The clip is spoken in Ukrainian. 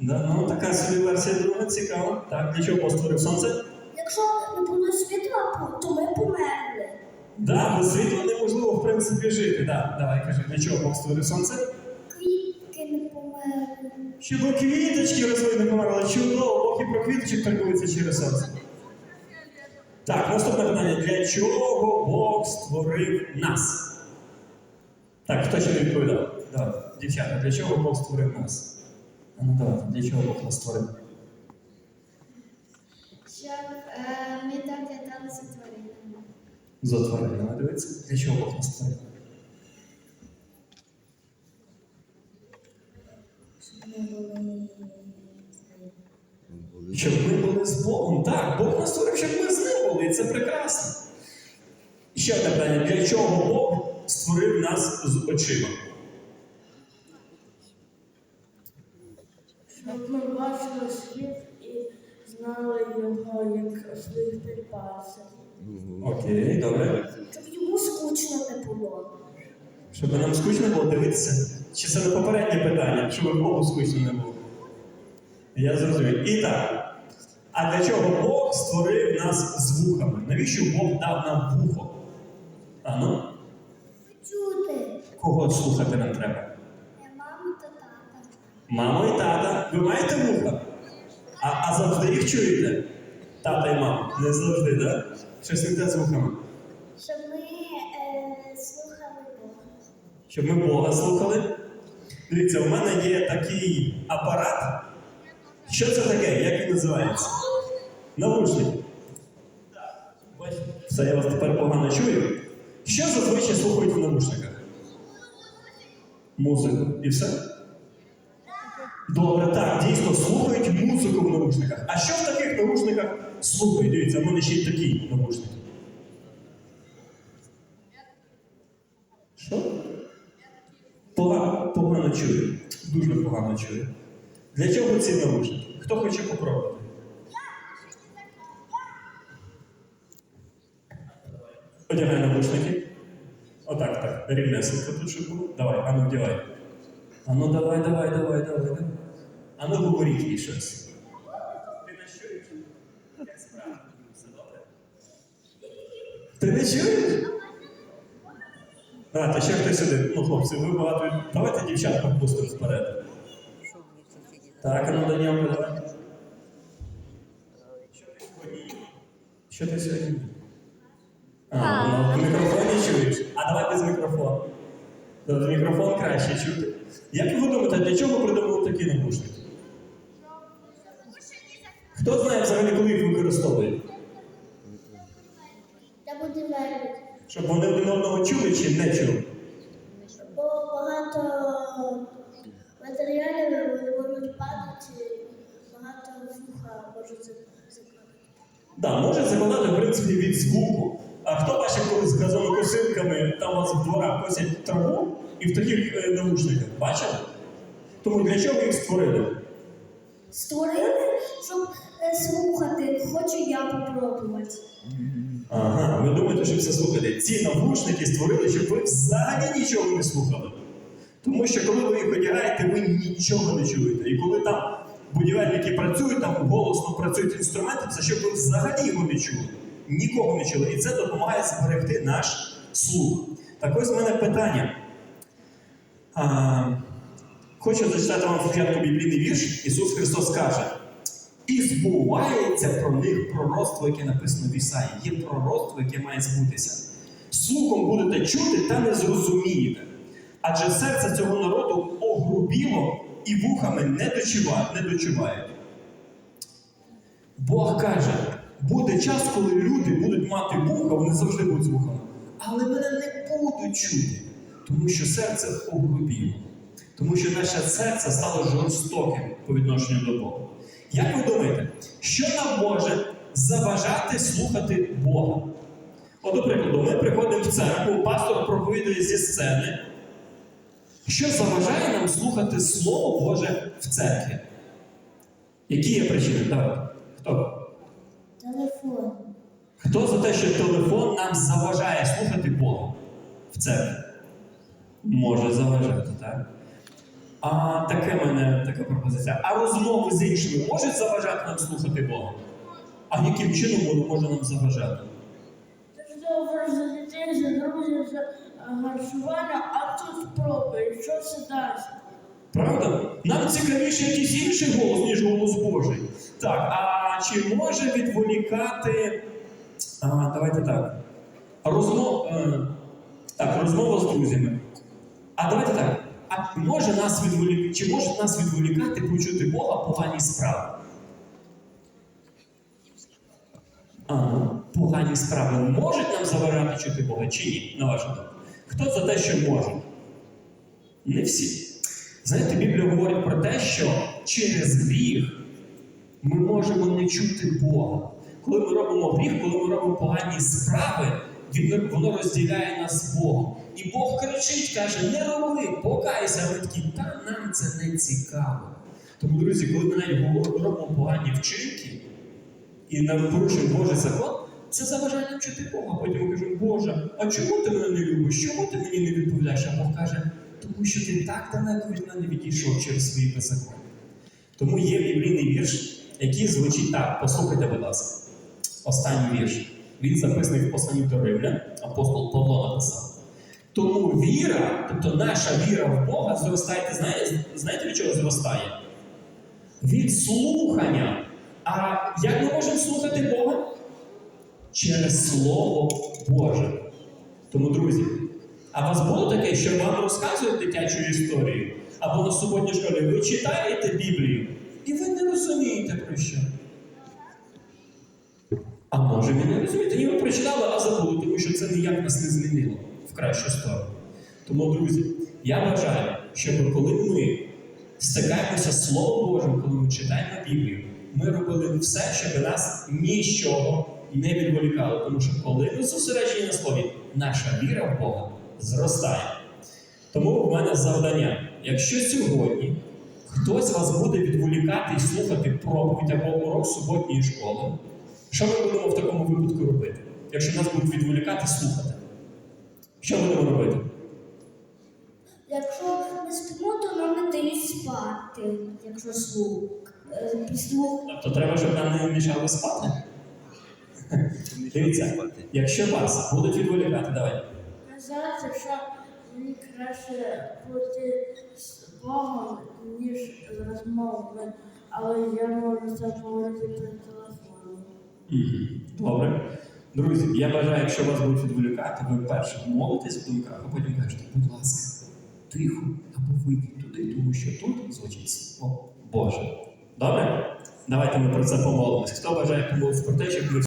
Да, ну, така собі версія друга цікава. Так, для чого Бог створив сонце? Якщо не було світла, то ми померли. Да, без світла неможливо, в принципі, жити. Да, давай кажи, для чого Бог створив сонце? Квітки не померли. Щоб квіточки росли не померли. Чудово, Бог і про квіточок торгується через сонце. Так, наступне питання. Для чого Бог створив нас? Так, хто ще не відповідав? Давай, дівчата, для чого Бог створив нас? А давайте, для чого Бог нас створив? Щоб е, ми доглядалися тваринами. За тваринами дивиться. Для чого Бог нас створив? Щоб ми були. Щоб ми були з Богом. Так, Бог нас створив, щоб ми з ним були, і це прекрасно. І ще одне питання: для чого Бог створив нас з очима? Щоб ми бачили світ і знали його як своїх підпасів. Окей, добре. Щоб йому скучно не було. Щоб нам скучно було дивитися. Чи це не попереднє питання, щоб Богу скучно не було? Я зрозумів. І так. А для чого Бог створив нас з вухами? Навіщо Бог дав нам вухо? А ну, Чути. кого слухати нам треба? Е, Маму та тата. Мамо і тата, ви маєте вуха? А, а завжди їх чуєте? Тата і мама. Не завжди, так? Щось не те з вухами. Щоб ми е, слухали Бога. Щоб ми Бога слухали. Дивіться, у мене є такий апарат. Що це таке? Як він називається? Навушник. Все, я вас тепер погано чую. Що зазвичай слухають в навушниках? Музику. І все? Добре, так, дійсно слухають музику в навушниках. А що в таких навушниках слухають? Дивіться, в мене ще й такі навушники. Що? Погано, погано чую. Дуже погано чую. Для чого ці навушники? Хто хоче попробувати? Одягай навушники. Отак, так. Рівнесенько тут, щоб було. Давай, ану вдягай. Ану, давай, давай, давай, давай. давай. Ану, говоріть їй щось. Ти не чуєш? Як справа? Все добре? Ти не чуєш? А, та ще хтось сюди. Ну, хлопці, ви багато. Давайте дівчат пропустимо вперед. Так, а ну Данілко, давай. Що ти сьогодні? Що ти сьогодні? А, ну, в мікрофоні чуєш. А давай без мікрофону. Тобто мікрофон краще чути. Як ви думаєте, для чого придумали такі навушники? Хто знає взагалі, коли їх використовують? Для будівельників. Щоб вони один одного чули чи не чули? Бо багато матеріалів можуть падати, багато вуха можуть закладати. Да, може закладати, в принципі, від звуку. А хто бачив колись з газонокосилками там у вас в дворах косять траву і в таких е, навушниках? Бачили? Тому для чого їх створили? Створили, щоб я попробувати. Ага, ви думаєте, що це слухати? Ці навушники створили, щоб ви взагалі нічого не слухали. Тому що коли ви їх одягаєте, ви нічого не чуєте. І коли там будівельники працюють, там голосно працюють інструменти, це щоб ви взагалі його не чули. Нікого не чули. І це допомагає зберегти наш слух. Так ось у мене питання. А, хочу зачитати вам спочатку біблійний вірш. Ісус Христос каже: і збувається про них пророцтво, яке написано в Ісаї. Є пророцтво, яке має збутися. Слухом будете чути та не зрозумієте. Адже серце цього народу огрубіло і вухами не дочувають. Бог каже, буде час, коли люди будуть мати вуха, вони завжди будуть з вухами. Але мене не будуть чути, тому що серце огрубіло. Тому що наше серце стало жорстоким по відношенню до Бога. Як ви думаєте, що нам може заважати слухати Бога? От, до прикладу, ми приходимо в церкву, пастор проповідує зі сцени. Що заважає нам слухати Слово Боже в церкві? Які є причини? Давайте. Хто? Телефон. Хто за те, що телефон нам заважає слухати Бога в церкві? Може заважати, так? А таке мене така пропозиція. А розмови з іншими можуть заважати нам слухати Бога? А яким чином воно може нам заважати? Ти ж добре за дітей, за друзів, за а тут спробуй, що це дасть? Правда? Нам цікавіше якийсь інший голос, ніж голос Божий. Так, а чи може відволікати. А, давайте так. Розмов... е, так, розмова з друзями. А давайте так. Може нас відволік... чи може нас відволікати почути Бога погані справи? А, погані справи можуть нам заважати чути Бога чи ні, на вашу думку? Хто за те, що може? Не всі. Знаєте, Біблія говорить про те, що через гріх ми можемо не чути Бога. Коли ми робимо гріх, коли ми робимо погані справи, воно розділяє нас з Богом. І Бог кричить, каже: не роби, покайся. Ми та нам це не цікаво. Тому, друзі, коли ми навіть робимо погані вчинки і нам порушуємо Божий закон, це заважає нам чути Бога. Потім ми кажемо, Боже, а чому ти мене не любиш? Чому ти мені не відповідаєш? А Бог каже, тому що ти так далеко від мене відійшов через свої беззаконня. Тому є біблійний вірш, який звучить так. Послухайте, будь ласка. Останній вірш. Він записаний в посланні до Римлян, апостол Павло написав. Тому віра, тобто наша віра в Бога, зростає, знаєте, знаєте від чого зростає? Від слухання. А як ми можемо слухати Бога? Через Слово Боже. Тому, друзі, а у вас було таке, що вам розказують дитячу історію? Або на суботній школі ви читаєте Біблію, і ви не розумієте про що. А може ви не розумієте? Ні, ви прочитали, а забули, тому що це ніяк нас не змінило кращу сторону. Тому, друзі, я бажаю, щоб коли ми стикаємося Словом Божим, коли ми читаємо Біблію, ми робили все, щоб нас нічого не відволікало. Тому що коли ми зосереджені на слові, наша віра в Бога зростає. Тому в мене завдання. Якщо сьогодні хтось вас буде відволікати і слухати проповідь або урок суботньої школи, що ми будемо в такому випадку робити? Якщо нас будуть відволікати, слухати. Що будемо робити? Якщо ми спимо, то нам не дають спати, якщо е, Тобто треба, щоб нам не мішали спати? Дивіться, якщо вас будуть відволікати, давай. Казати, що мені краще бути з Богом, ніж з розмовами, але я можу це говорити телефону. Добре. Друзі, я бажаю, якщо вас будуть відволікати, ви перше молитесь в думках, а потім кажете, будь ласка, тихо, або вийдіть туди, тому що тут звучить слово Боже. Добре? Давайте ми про це помолимося. Хто бажає помолитися про те, щоб ми